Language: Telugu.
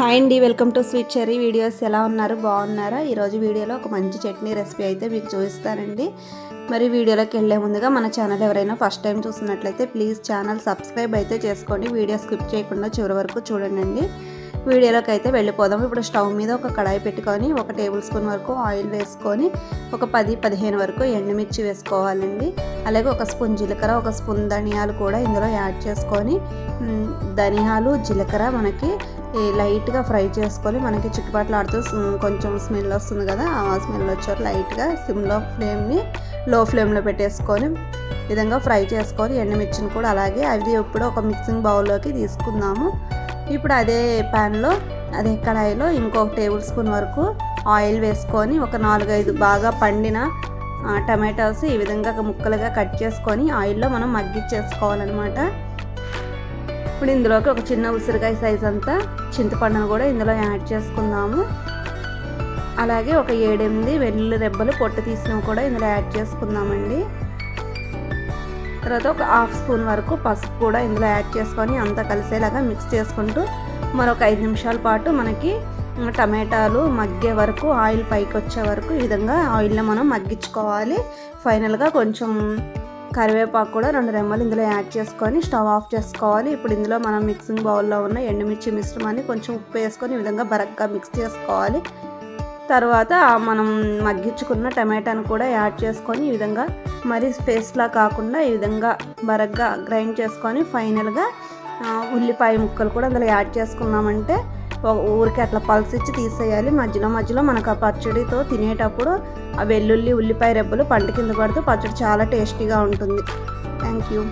హాయ్ అండి welcome to Sweet Cherry videos. ఎలా ఉన్నారు? బాగున్నారా? ఈరోజు వీడియోలో ఒక మంచి చట్నీ రెసిపీ అయితే మీకు చూపిస్తానండి. మరి వీడియోలోకి వెళ్ళే ముందుగా మన ఛానల్ ఎవరైనా ఫస్ట్ టైం చూసినట్లయితే ప్లీజ్ ఛానల్ సబ్స్క్రైబ్ అయితే చేసుకోండి. వీడియో స్కిప్ చేయకుండా చివరి వరకు చూడండి వీడియోలోకి అయితే వెళ్ళిపోదాం. ఇప్పుడు స్టవ్ మీద ఒక కడాయి పెట్టుకొని ఒక టేబుల్ స్పూన్ వరకు ఆయిల్ వేసుకొని ఒక పది పదిహేను వరకు ఎండుమిర్చి వేసుకోవాలండి. అలాగే ఒక స్పూన్ జీలకర్ర ఒక స్పూన్ ధనియాలు కూడా ఇందులో యాడ్ చేసుకొని ధనియాలు జీలకర్ర మనకి లైట్గా ఫ్రై చేసుకొని మనకి చుట్టుపక్కల ఆడుతూ కొంచెం స్మెల్ వస్తుంది కదా ఆ స్మెల్ వచ్చారు లైట్గా సిమ్లో ఫ్లేమ్ని లో ఫ్లేమ్లో పెట్టేసుకొని విధంగా ఫ్రై చేసుకొని ఎండుమిర్చిని కూడా అలాగే అవి ఇప్పుడు ఒక మిక్సింగ్ బౌల్లోకి తీసుకుందాము. ఇప్పుడు అదే ప్యాన్లో అదే కడాయిలో ఇంకొక టేబుల్ స్పూన్ వరకు ఆయిల్ వేసుకొని ఒక నాలుగైదు బాగా పండిన టమాటాస్ ఈ విధంగా ముక్కలుగా కట్ చేసుకొని ఆయిల్లో మనం మగ్గిచ్చేసుకోవాలన్నమాట ఇప్పుడు ఇందులోకి ఒక చిన్న ఉసిరికాయ సైజ్ అంతా చింతపండును కూడా ఇందులో యాడ్ చేసుకుందాము. అలాగే ఒక ఏడెనిమిది వెల్లుల్లి రెబ్బలు పొట్టు తీసినవి కూడా ఇందులో యాడ్ చేసుకుందామండి. తర్వాత ఒక హాఫ్ స్పూన్ వరకు పసుపు కూడా ఇందులో యాడ్ చేసుకొని అంతా కలిసేలాగా మిక్స్ చేసుకుంటూ మరొక ఐదు నిమిషాల పాటు మనకి టమాటాలు మగ్గే వరకు ఆయిల్ పైకి వచ్చే వరకు ఈ విధంగా ఆయిల్లో మనం మగ్గించుకోవాలి. ఫైనల్గా కొంచెం కరివేపాకు కూడా రెండు రెమ్మలు ఇందులో యాడ్ చేసుకొని స్టవ్ ఆఫ్ చేసుకోవాలి. ఇప్పుడు ఇందులో మనం మిక్సింగ్ బౌల్లో ఉన్న ఎండుమిర్చి మిశ్రమాన్ని కొంచెం ఉప్పు వేసుకొని ఈ విధంగా బరగ్గా మిక్స్ చేసుకోవాలి. తర్వాత మనం మగ్గించుకున్న టమాటాను కూడా యాడ్ చేసుకొని ఈ విధంగా మరి పేస్ట్లా కాకుండా ఈ విధంగా బరగ్గా గ్రైండ్ చేసుకొని ఫైనల్గా ఉల్లిపాయ ముక్కలు కూడా అందులో యాడ్ చేసుకున్నామంటే ఊరికి అట్లా పల్స్ ఇచ్చి తీసేయాలి. మధ్యలో మధ్యలో మనకు ఆ పచ్చడితో తినేటప్పుడు ఆ వెల్లుల్లి ఉల్లిపాయ రెబ్బలు పంట కింద పడుతూ పచ్చడి చాలా టేస్టీగా ఉంటుంది. Thank you.